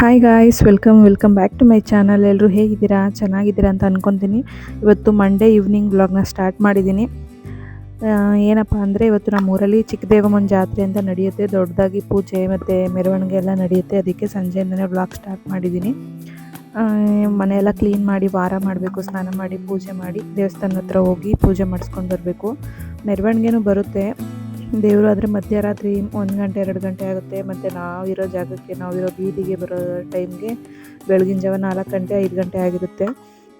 Hi guys welcome welcome back to my channel ಎಲ್ಲರೂ ಹೇಗಿದ್ದೀರಾ? ಚೆನ್ನಾಗಿದ್ದೀರಾ ಅಂತ ಅಂದ್ಕೊತೀನಿ ಇವತ್ತು ಮಂಡೇ ಈವ್ನಿಂಗ್ ಬ್ಲಾಗ್ನ ಸ್ಟಾರ್ಟ್ ಮಾಡಿದ್ದೀನಿ. ಏನಪ್ಪ ಅಂದರೆ ಇವತ್ತು ನಮ್ಮ ಊರಲ್ಲಿ ಚಿಕ್ಕದೇವಮ್ಮನ ಜಾತ್ರೆ ಅಂತ ನಡೆಯುತ್ತೆ. ದೊಡ್ಡದಾಗಿ ಪೂಜೆ ಮತ್ತು ಮೆರವಣಿಗೆ ಎಲ್ಲ ನಡೆಯುತ್ತೆ. ಅದಕ್ಕೆ ಸಂಜೆಯಿಂದನೇ ಬ್ಲಾಗ್ ಸ್ಟಾರ್ಟ್ ಮಾಡಿದ್ದೀನಿ. ಮನೆಯೆಲ್ಲ ಕ್ಲೀನ್ ಮಾಡಿ, ವಾರ ಮಾಡಬೇಕು, ಸ್ನಾನ ಮಾಡಿ, ಪೂಜೆ ಮಾಡಿ ದೇವಸ್ಥಾನ ಹತ್ರ ಹೋಗಿ ಪೂಜೆ ಮಾಡಿಸ್ಕೊಂಡು ಬರಬೇಕು. ಮೆರವಣಿಗೆನೂ ಬರುತ್ತೆ. ದೇವರು ಆದರೆ ಮಧ್ಯರಾತ್ರಿ ಒಂದು ಗಂಟೆ, ಎರಡು ಗಂಟೆ ಆಗುತ್ತೆ. ಮತ್ತು ನಾವಿರೋ ಜಾಗಕ್ಕೆ ನಾವಿರೋ ಬೀದಿಗೆ ಬರೋ ಟೈಮ್ಗೆ ಬೆಳಗಿನ ಜಾವ ನಾಲ್ಕು ಗಂಟೆ, ಐದು ಗಂಟೆ ಆಗಿರುತ್ತೆ.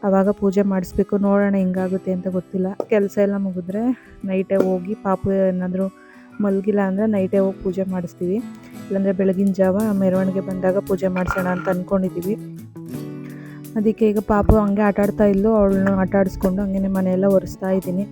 ಆವಾಗ ಪೂಜೆ ಮಾಡಿಸ್ಬೇಕು. ನೋಡೋಣ ಹೆಂಗಾಗುತ್ತೆ ಅಂತ ಗೊತ್ತಿಲ್ಲ. ಕೆಲಸ ಎಲ್ಲ ಮುಗಿದ್ರೆ ನೈಟೇ ಹೋಗಿ ಪಾಪು ಏನಾದರೂ ಮಲಗಿಲ್ಲ ಅಂದರೆ ನೈಟೇ ಹೋಗಿ ಪೂಜೆ ಮಾಡಿಸ್ತೀವಿ. ಇಲ್ಲಾಂದರೆ ಬೆಳಗಿನ ಜಾವ ಮೆರವಣಿಗೆ ಬಂದಾಗ ಪೂಜೆ ಮಾಡಿಸೋಣ ಅಂತ ಅಂದ್ಕೊಂಡಿದ್ದೀವಿ ಅದಕ್ಕೆ ಈಗ ಪಾಪು ಹಂಗೆ ಆಟಾಡ್ತಾ ಇಲ್ಲೋ ಅವಳನ್ನ ಆಟ ಆಡಿಸ್ಕೊಂಡು ಹಂಗೆ ಮನೆಯೆಲ್ಲ ಒರೆಸ್ತಾ ಇದ್ದೀನಿ.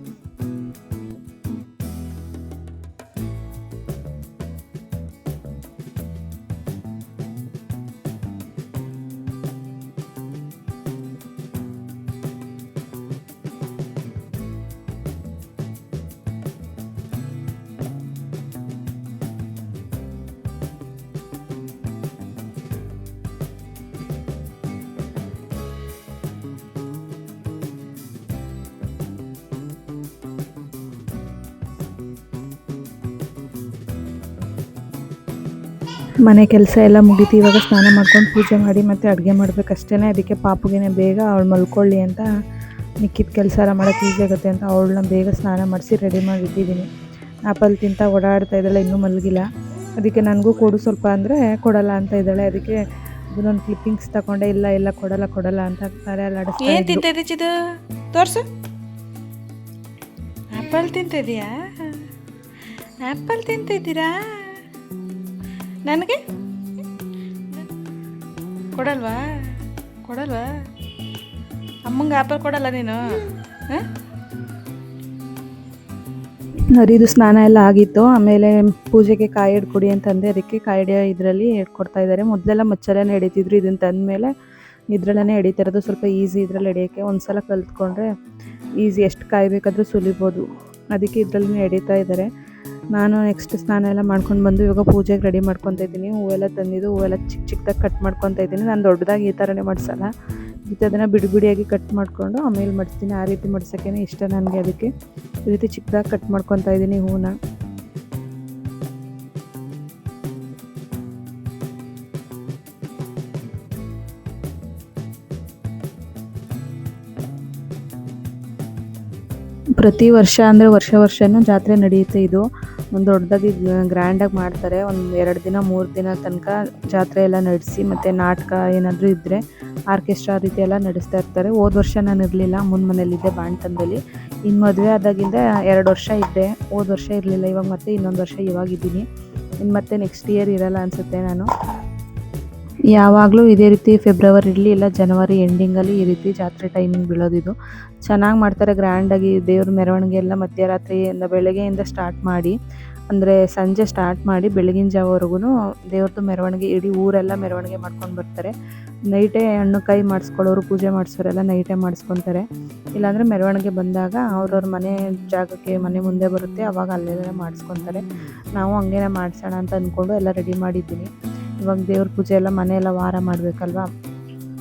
ಮನೆ ಕೆಲಸ ಎಲ್ಲ ಮುಗೀತು. ಇವಾಗ ಸ್ನಾನ ಮಾಡ್ಕೊಂಡು ಪೂಜೆ ಮಾಡಿ ಮತ್ತು ಅಡುಗೆ ಮಾಡಬೇಕಷ್ಟೇ ಅದಕ್ಕೆ ಪಾಪುಗೆನೆ ಬೇಗ ಅವಳು ಮಲ್ಕೊಳ್ಳಿ ಅಂತ ಮಿಕ್ಕಿದ ಕೆಲಸ ಎಲ್ಲ ಮಾಡೋಕ್ಕೆ ಈಸಿ ಆಗುತ್ತೆ ಅಂತ ಅವಳನ್ನ ಬೇಗ ಸ್ನಾನ ಮಾಡಿಸಿ ರೆಡಿ ಮಾಡಿ ಇಟ್ಟಿದ್ದೀನಿ ಆಪಲ್ ತಿಂತ ಓಡಾಡ್ತಾ ಇದ್ದಾಳೆ ಇನ್ನೂ ಮಲಗಿಲ್ಲ. ಅದಕ್ಕೆ ನನಗೂ ಕೊಡು ಸ್ವಲ್ಪ ಅಂದರೆ ಕೊಡಲ್ಲ ಅಂತ ಇದ್ದಾಳೆ. ಅದಕ್ಕೆ ಇದನ್ನೊಂದು ಕ್ಲಿಪ್ಪಿಂಗ್ಸ್ ತಗೊಂಡೆ. ಇಲ್ಲ ಇಲ್ಲ ಕೊಡಲ್ಲ ಕೊಡಲ್ಲ ಅಂತ ಆಗ್ತಾರೆ ಎಲ್ಲ ಏನು. ತಿಂತಿದ್ದಿ ಚಿದು? ತೋರ್ಸು. ಆಪಲ್ ತಿಂತಿದ್ಯಾ ಆಪಲ್ ತಿಂತಿದ್ದೀರಾ ನನಗೆ? ಕೊಡಲ್ವಾ? ಕೊಡಲ್ವಾ? ಅಮ್ಮಂಗೆ ಆಪಲ್ ಕೊಡಲ್ಲ ನೀನು? ನರಿದು ಸ್ನಾನ ಎಲ್ಲ ಆಗಿತ್ತು. ಆಮೇಲೆ ಪೂಜೆಗೆ ಕಾಯಿ ಹಿಡ್ಕೊಡಿ ಅಂತಂದೆ. ಅದಕ್ಕೆ ಕಾಯಿ ಇದರಲ್ಲಿ ಹಿಡ್ಕೊಡ್ತಾ ಇದ್ದಾರೆ. ಮೊದಲೆಲ್ಲ ಮಚ್ಚಲೆನೇ ಹಿಡಿತಿದ್ರು. ಇದನ್ನು ತಂದಮೇಲೆ ಇದ್ರಲ್ಲೇ ಹಿಡಿತಿರೋದು. ಸ್ವಲ್ಪ ಈಸಿ ಇದರಲ್ಲಿ ಹಿಡಿಯೋಕ್ಕೆ. ಒಂದು ಸಲ ಕಲ್ತ್ಕೊಂಡ್ರೆ ಈಸಿ. ಎಷ್ಟು ಕಾಯಬೇಕಾದ್ರೂ ಸುಲಿಬೋದು. ಅದಕ್ಕೆ ಇದರಲ್ಲಿ ಹಿಡಿತಾ ಇದ್ದಾರೆ. ನಾನು ನೆಕ್ಸ್ಟ್ ಸ್ನಾನ ಎಲ್ಲ ಮಾಡ್ಕೊಂಡು ಬಂದು ಇವಾಗ ಪೂಜೆಗೆ ರೆಡಿ ಮಾಡ್ಕೊತ ಇದ್ದೀನಿ. ಹೂವೆಲ್ಲ ತಂದಿದ್ದು ಹೂವೆಲ್ಲ ಚಿಕ್ಕ ಚಿಕ್ಕದಾಗಿ ಕಟ್ ಮಾಡ್ಕೊತಾ ಇದ್ದೀನಿ. ನಾನು ದೊಡ್ಡದಾಗಿ ಈ ಥರನೇ ಮಾಡಿಸಲ್ಲ. ಮತ್ತು ಅದನ್ನು ಬಿಡಿ ಬಿಡಿಯಾಗಿ ಕಟ್ ಮಾಡಿಕೊಂಡು ಆಮೇಲೆ ಮಡಿಸ್ತೀನಿ. ಆ ರೀತಿ ಮಾಡ್ಸೋಕ್ಕೇ ಇಷ್ಟ ನನಗೆ ಅದಕ್ಕೆ. ಈ ರೀತಿ ಚಿಕ್ಕದಾಗಿ ಕಟ್ ಮಾಡ್ಕೊತಾ ಇದ್ದೀನಿ ಹೂವನ್ನ. ಪ್ರತಿ ವರ್ಷ ಅಂದರೆ ವರ್ಷ ವರ್ಷವೂ ಜಾತ್ರೆ ನಡೆಯುತ್ತೆ ಇದು. ಒಂದು ದೊಡ್ಡದಾಗಿ ಗ್ರ್ಯಾಂಡಾಗಿ ಮಾಡ್ತಾರೆ. ಒಂದು ಎರಡು ದಿನ, ಮೂರು ದಿನ ತನಕ ಜಾತ್ರೆ ಎಲ್ಲ ನಡೆಸಿ ಮತ್ತು ನಾಟಕ ಏನಾದರೂ ಇದ್ದರೆ ಆರ್ಕೆಸ್ಟ್ರಾ ರೀತಿ ಎಲ್ಲ ನಡೆಸ್ತಾ ಇರ್ತಾರೆ. ಹೋದ ವರ್ಷ ನಾನು ಇರಲಿಲ್ಲ ಮುನ್ ಮನೇಲಿದ್ದೆ ಬಾಣ್ತನದಲ್ಲಿ ಇನ್ನು ಮದುವೆ ಆದಾಗಿಂದ ಎರಡು ವರ್ಷ ಇದ್ದೆ. ಹೋದ ವರ್ಷ ಇರಲಿಲ್ಲ, ಇವಾಗ ಮತ್ತೆ ಇನ್ನೊಂದು ವರ್ಷ ಇವಾಗಿದ್ದೀನಿ. ಇನ್ನು ಮತ್ತೆ ನೆಕ್ಸ್ಟ್ ಇಯರ್ ಇರಲ್ಲ ಅನಿಸುತ್ತೆ ನಾನು. ಯಾವಾಗಲೂ ಇದೇ ರೀತಿ ಫೆಬ್ರವರಿಲಿ ಇಲ್ಲ ಜನವರಿ ಎಂಡಿಂಗಲ್ಲಿ ಈ ರೀತಿ ಜಾತ್ರೆ ಟೈಮಿಂಗ್ ಬೀಳೋದಿದು. ಚೆನ್ನಾಗಿ ಮಾಡ್ತಾರೆ ಗ್ರ್ಯಾಂಡಾಗಿ ದೇವ್ರ ಮೆರವಣಿಗೆ ಎಲ್ಲ ಮಧ್ಯರಾತ್ರಿಯಿಂದ ಬೆಳಗ್ಗೆಯಿಂದ ಸ್ಟಾರ್ಟ್ ಮಾಡಿ, ಅಂದರೆ ಸಂಜೆ ಸ್ಟಾರ್ಟ್ ಮಾಡಿ ಬೆಳಗಿನ ಜಾವವರೆಗೂ ದೇವ್ರದ್ದು ಮೆರವಣಿಗೆ, ಇಡೀ ಊರೆಲ್ಲ ಮೆರವಣಿಗೆ ಮಾಡ್ಕೊಂಡು ಬರ್ತಾರೆ. ನೈಟೇ ಹಣ್ಣು ಕೈ ಮಾಡಿಸ್ಕೊಳ್ಳೋರು, ಪೂಜೆ ಮಾಡಿಸೋರೆಲ್ಲ ನೈಟೇ ಮಾಡಿಸ್ಕೊತಾರೆ. ಇಲ್ಲಾಂದರೆ ಮೆರವಣಿಗೆ ಬಂದಾಗ ಅವ್ರವ್ರ ಮನೆ ಜಾಗಕ್ಕೆ ಮನೆ ಮುಂದೆ ಬರುತ್ತೆ, ಅವಾಗ ಅಲ್ಲೆಲ್ಲ ಮಾಡಿಸ್ಕೊತಾರೆ. ನಾವು ಹಂಗೇನೆ ಮಾಡಿಸೋಣ ಅಂತ ಅಂದ್ಕೊಂಡು ಎಲ್ಲ ರೆಡಿ ಮಾಡಿದ್ದೀನಿ. ಇವಾಗ ದೇವ್ರ ಪೂಜೆ ಎಲ್ಲ ಮನೆಯೆಲ್ಲ ವಾರ ಮಾಡಬೇಕಲ್ವಾ?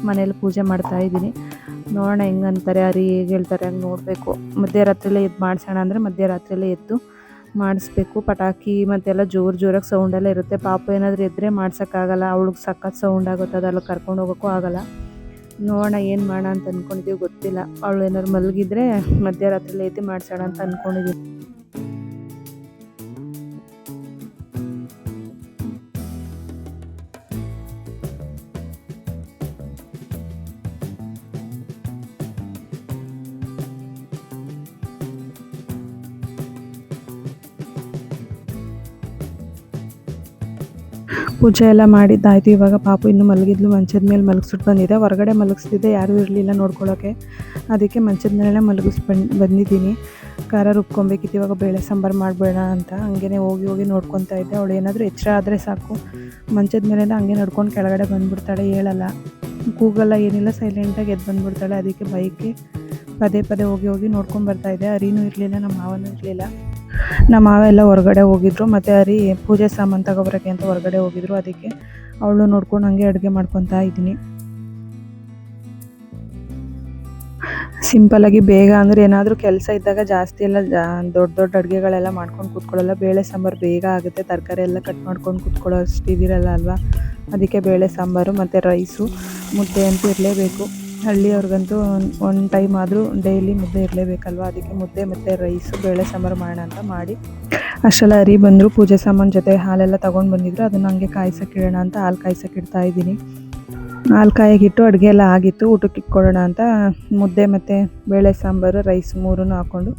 ಮನೇಲಿ ಪೂಜೆ ಮಾಡ್ತಾ ಇದ್ದೀನಿ. ನೋಡೋಣ ಹೆಂಗೆ ಅಂತಾರೆ ಅರಿ ಹೇಗೆ ಹೇಳ್ತಾರೆ ಹಂಗೆ ನೋಡಬೇಕು. ಮಧ್ಯರಾತ್ರಿಯಲ್ಲೇ ಎದ್ದು ಮಾಡಿಸೋಣ ಅಂದರೆ ಮಧ್ಯರಾತ್ರಿಯಲ್ಲೇ ಎದ್ದು ಮಾಡಿಸ್ಬೇಕು. ಪಟಾಕಿ ಮತ್ತೆಲ್ಲ ಜೋರು ಜೋರಾಗಿ ಸೌಂಡೆಲ್ಲ ಇರುತ್ತೆ. ಪಾಪ ಏನಾದರೂ ಎದ್ದರೆ ಮಾಡ್ಸೋಕ್ಕಾಗಲ್ಲ. ಅವಳಿಗೆ ಸಖತ್ ಸೌಂಡ್ ಆಗುತ್ತೆ. ಅದೆಲ್ಲ ಕರ್ಕೊಂಡು ಹೋಗೋಕ್ಕೂ ಆಗಲ್ಲ. ನೋಡೋಣ ಏನು ಮಾಡೋಣ ಅಂತ ಅಂದ್ಕೊಂಡಿದ್ದೀವಿ ಗೊತ್ತಿಲ್ಲ. ಅವಳು ಏನಾದ್ರು ಮಲಗಿದ್ರೆ ಮಧ್ಯರಾತ್ರಿಯಲ್ಲಿ ಎದ್ದು ಮಾಡಿಸೋಣ ಅಂತ ಅಂದ್ಕೊಂಡಿದ್ದೀವಿ ಪೂಜೆ ಎಲ್ಲ ಮಾಡಿದ್ದಾಯ್ತು. ಇವಾಗ ಪಾಪ ಇನ್ನು ಮಲಗಿದ್ಲು. ಮಂಚದ ಮೇಲೆ ಮಲಗಿಸ್ಬಿಟ್ಟು ಬಂದಿದೆ. ಹೊರಗಡೆ ಮಲಗಿಸ್ತಿದ್ದೆ. ಯಾರೂ ಇರಲಿಲ್ಲ ನೋಡ್ಕೊಳ್ಳೋಕ್ಕೆ ಅದಕ್ಕೆ ಮಂಚದ ಮೇಲೆ ಮಲಗಿಸ್ ಬಂದು, ಬಂದಿದ್ದೀನಿ. ಖಾರ ರುಬ್ಕೊಬೇಕಿತ್ತು. ಇವಾಗ ಬೇಳೆ ಸಾಂಬಾರು ಮಾಡಬೇಡ ಅಂತ ಹಂಗೇ ಹೋಗಿ ಹೋಗಿ ನೋಡ್ಕೊತಾ ಇದ್ದೆ. ಅವಳು ಏನಾದರೂ ಎಚ್ಚರ ಆದರೆ ಸಾಕು. ಮಂಚದ ಮೇಲೆ ಹಂಗೆ ನಡ್ಕೊಂಡು ಕೆಳಗಡೆ ಬಂದುಬಿಡ್ತಾಳೆ. ಹೇಳಲ್ಲ. ಕೂಗಲ್ಲ, ಏನಿಲ್ಲ. ಸೈಲೆಂಟಾಗಿ ಎದ್ದು ಬಂದುಬಿಡ್ತಾಳೆ. ಅದಕ್ಕೆ ಬೈಕೆ ಪದೇ ಪದೇ ಹೋಗಿ ಹೋಗಿ ನೋಡ್ಕೊಂಡು ಬರ್ತಾ ಇದ್ದೆ. ಅರಿನೂ ಇರಲಿಲ್ಲ, ನಮ್ಮ ಮಾವನೂ ಇರಲಿಲ್ಲ. ನಮ್ಮ ಮಾವ ಎಲ್ಲ ಹೊರಗಡೆ ಹೋಗಿದ್ರು, ಮತ್ತು ಅರಿ ಪೂಜೆ ಸಾಮಾನು ತಗೊಬರೋಕ್ಕೆ ಅಂತ ಹೊರಗಡೆ ಹೋಗಿದ್ರು ಅದಕ್ಕೆ. ಅವಳು ನೋಡ್ಕೊಂಡು ಹಂಗೆ ಅಡುಗೆ ಮಾಡ್ಕೊತಾ ಇದ್ದೀನಿ. ಸಿಂಪಲಾಗಿ ಬೇಗ ಅಂದರೆ ಏನಾದರೂ ಕೆಲಸ ಇದ್ದಾಗ ಜಾಸ್ತಿ ಎಲ್ಲ ದೊಡ್ಡ ದೊಡ್ಡ ಅಡುಗೆಗಳೆಲ್ಲ ಮಾಡ್ಕೊಂಡು ಕೂತ್ಕೊಳ್ಳಲ್ಲ. ಬೇಳೆ ಸಾಂಬಾರು ಬೇಗ ಆಗುತ್ತೆ. ತರಕಾರಿ ಎಲ್ಲ ಕಟ್ ಮಾಡ್ಕೊಂಡು ಕೂತ್ಕೊಳ್ಳೋ ಅಷ್ಟು ಇದಿರಲ್ಲ ಅಲ್ವಾ? ಅದಕ್ಕೆ ಬೇಳೆ ಸಾಂಬಾರು ಮತ್ತು ರೈಸು ಮುದ್ದೆ ಅಂತೂ ಇರಲೇಬೇಕು. ಹಳ್ಳಿಯವ್ರಿಗಂತೂ ಒಂದು ಟೈಮ್ ಆದರೂ ಡೈಲಿ ಮುದ್ದೆ ಇರಲೇಬೇಕಲ್ವ? ಅದಕ್ಕೆ ಮುದ್ದೆ ಮತ್ತು ರೈಸು ಬೇಳೆ, ಸಾಂಬಾರು ಮಾಡೋಣ ಅಂತ ಮಾಡಿ ಅಷ್ಟೆಲ್ಲ ಅರಿ ಬಂದರು. ಪೂಜೆ ಸಾಮಾನು ಜೊತೆ ಹಾಲೆಲ್ಲ ತೊಗೊಂಡು ಬಂದಿದ್ರು. ಅದನ್ನು ಹಂಗೆ ಕಾಯ್ಸಕ್ಕೆ ಇಡೋಣ ಅಂತ ಹಾಲು ಕಾಯ್ಸಕ್ಕೆ ಇಡ್ತಾ ಇದ್ದೀನಿ. ಹಾಲು ಕಾಯಾಗಿಟ್ಟು ಅಡುಗೆ ಎಲ್ಲ ಆಗಿತ್ತು. ಊಟಕ್ಕೆ ಇಟ್ಕೊಳ್ಳೋಣ ಅಂತ ಮುದ್ದೆ ಮತ್ತು ಬೇಳೆ, ಸಾಂಬಾರು ರೈಸ್ ಮೂರೂ ಹಾಕ್ಕೊಂಡು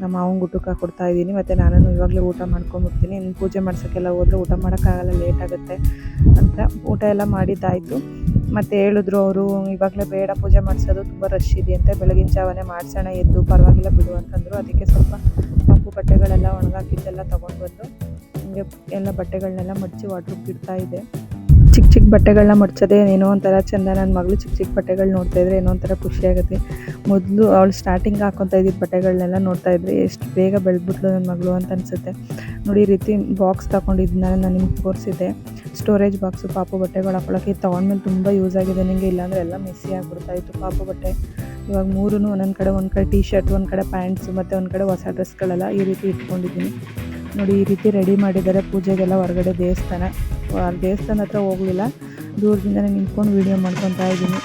ನಮ್ಮ ಮಾವಂಗೆ ಊಟಕ್ಕೆ ಹಾಕ್ಕೊಡ್ತಾ ಇದ್ದೀನಿ. ಮತ್ತು ನಾನು ಇವಾಗಲೇ ಊಟ ಮಾಡ್ಕೊಂಡ್ಬಿಡ್ತೀನಿ ಇನ್ನು ಪೂಜೆ ಮಾಡ್ಸೋಕ್ಕೆಲ್ಲ ಹೋದರೆ ಊಟ ಮಾಡೋಕ್ಕಾಗಲ್ಲ ಲೇಟ್ ಆಗುತ್ತೆ ಅಂತ ಊಟ ಎಲ್ಲ ಮಾಡಿದ್ದಾಯಿತು. ಮತ್ತು ಹೇಳಿದ್ರು ಅವರು, ಇವಾಗಲೇ ಬೇಡ, ಪೂಜೆ ಮಾಡಿಸೋದು ತುಂಬ ರಶ್ ಇದೆಯಂತೆ ಬೆಳಗಿನ ಜಾವನೇ ಮಾಡಿಸೋಣ, ಎದ್ದು ಪರವಾಗಿಲ್ಲ ಬಿಡು ಅಂತಂದರು. ಅದಕ್ಕೆ ಸ್ವಲ್ಪ ಕಪ್ಪು ಬಟ್ಟೆಗಳೆಲ್ಲ ಒಣಗಾಕಿದ್ದೆಲ್ಲ ತೊಗೊಂಡು ಬಂದು ಹಂಗೆ ಎಲ್ಲ ಬಟ್ಟೆಗಳನ್ನೆಲ್ಲ ಮಡಚಿ ವಾಟ್ರು ಇಡ್ತಾ ಇದೆ ಚಿಕ್ಕ ಚಿಕ್ಕ ಬಟ್ಟೆಗಳನ್ನ ಮಡ್ಚೋದೇ ಏನೋ ಒಂಥರ ಚೆಂದ ನನ್ನ ಮಗಳು ಚಿಕ್ಕ ಚಿಕ್ಕ ಬಟ್ಟೆಗಳು ನೋಡ್ತಾ ಇದ್ರೆ ಏನೋ ಒಂಥರ ಖುಷಿಯಾಗುತ್ತೆ ಮೊದಲು ಅವಳು ಸ್ಟಾರ್ಟಿಂಗ್ ಹಾಕೊತಾ ಇದ್ದಿದ್ದು ಬಟ್ಟೆಗಳನ್ನೆಲ್ಲ ನೋಡ್ತಾ ಇದ್ರೆ, ಎಷ್ಟು ಬೇಗ ಬೆಳೆದ್ಬಿಟ್ಲು ನನ್ನ ಮಗಳು ಅಂತ ಅನಿಸುತ್ತೆ. ನೋಡಿ, ಈ ರೀತಿ ಬಾಕ್ಸ್ ತಗೊಂಡಿದ್ದನ್ನ ನಾನು ನಿಮ್ಗೆ ತೋರಿಸಿದ್ದೆ. ಸ್ಟೋರೇಜ್ ಬಾಕ್ಸು ಪಾಪು ಬಟ್ಟೆಗಳು ಹಾಕೊಳ್ಳೋಕೆ ತೊಗೊಂಡ್ಮೇಲೆ ತುಂಬ ಯೂಸ್ ಆಗಿದೆ ನಿಮಗೆ ಇಲ್ಲಾಂದರೆ ಎಲ್ಲ ಮಿಸ್ಸಿ ಆಗಿಬಿಡ್ತಾ ಇತ್ತು ಪಾಪು ಬಟ್ಟೆ. ಇವಾಗ ಮೂರೂ ಒಂದೊಂದು ಕಡೆ ಒಂದು ಕಡೆ ಟೀ ಶರ್ಟ್ ಒಂದು ಕಡೆ ಪ್ಯಾಂಟ್ಸು ಮತ್ತು ಒಂದು ಕಡೆ ಹೊಸ ಡ್ರೆಸ್ಗಳೆಲ್ಲ ಈ ರೀತಿ ಇಟ್ಕೊಂಡಿದ್ದೀನಿ. ನೋಡಿ, ಈ ರೀತಿ ರೆಡಿ ಮಾಡಿದ್ದಾರೆ ಪೂಜೆಗೆಲ್ಲ ಹೊರಗಡೆ ದೇವಸ್ಥಾನ. ದೇವಸ್ಥಾನ ಹತ್ರ ಹೋಗಲಿಲ್ಲ. ದೂರದಿಂದನೇ ನಿಂತ್ಕೊಂಡು ವೀಡಿಯೋ ಮಾಡ್ಕೊತಾ ಇದ್ದೀನಿ.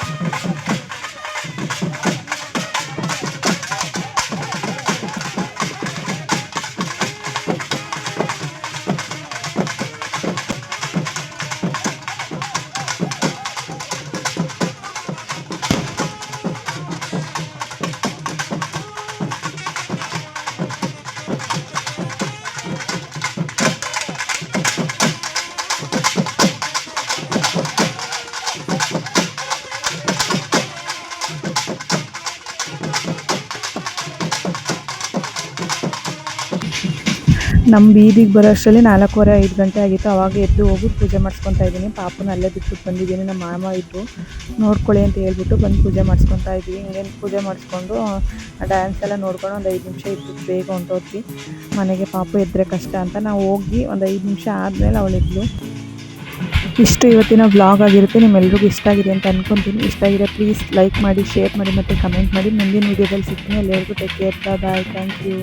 ನಮ್ಮ ಬೀದಿಗೆ ಬರೋ ಅಷ್ಟರಲ್ಲಿ ನಾಲ್ಕೂವರೆ, ಐದು ಗಂಟೆ ಆಗಿತ್ತು. ಅವಾಗ ಎದ್ದು ಹೋಗಿ ಪೂಜೆ ಮಾಡಿಸ್ಕೊತಾ ಇದ್ದೀನಿ. ಪಾಪನ ಅಲ್ಲೇ ಬಿಟ್ಬಿಟ್ಟು ಬಂದಿದ್ದೀನಿ. ನಮ್ಮ ಮಾಮ ಇದ್ದು ನೋಡ್ಕೊಳ್ಳಿ ಅಂತ ಹೇಳ್ಬಿಟ್ಟು ಬಂದು ಪೂಜೆ ಮಾಡಿಸ್ಕೊತಾ ಇದ್ದೀವಿ ಹಿಂಗೇನು ಪೂಜೆ ಮಾಡಿಸ್ಕೊಂಡು ಡ್ಯಾನ್ಸ್ ಎಲ್ಲ ನೋಡ್ಕೊಂಡು ಒಂದು ಐದು ನಿಮಿಷ ಇದ್ದು ಬೇಗ ಹೊಂಟೋದ್ವಿ. ಮನೆಗೆ ಪಾಪು ಎದ್ರೆ ಕಷ್ಟ ಅಂತ. ನಾವು ಹೋಗಿ ಒಂದು ಐದು ನಿಮಿಷ ಆದಮೇಲೆ ಅವಳಿದ್ಲು ಇಷ್ಟು ಇವತ್ತಿನ ವ್ಲಾಗ್ ಆಗಿರುತ್ತೆ. ನಿಮ್ಮೆಲ್ರಿಗೂ ಇಷ್ಟ ಆಗಿದೆ ಅಂತ ಅನ್ಕೊತೀನಿ. ಇಷ್ಟ ಆಗಿದೆ ಪ್ಲೀಸ್ ಲೈಕ್ ಮಾಡಿ ಶೇರ್ ಮಾಡಿ ಮತ್ತು ಕಮೆಂಟ್ ಮಾಡಿ. ಮುಂದಿನ ವೀಡಿಯೋದಲ್ಲಿ ಸಿಗ್ತೀನಿ. ಎಲ್ಲರಿಗೂ take care bye thank you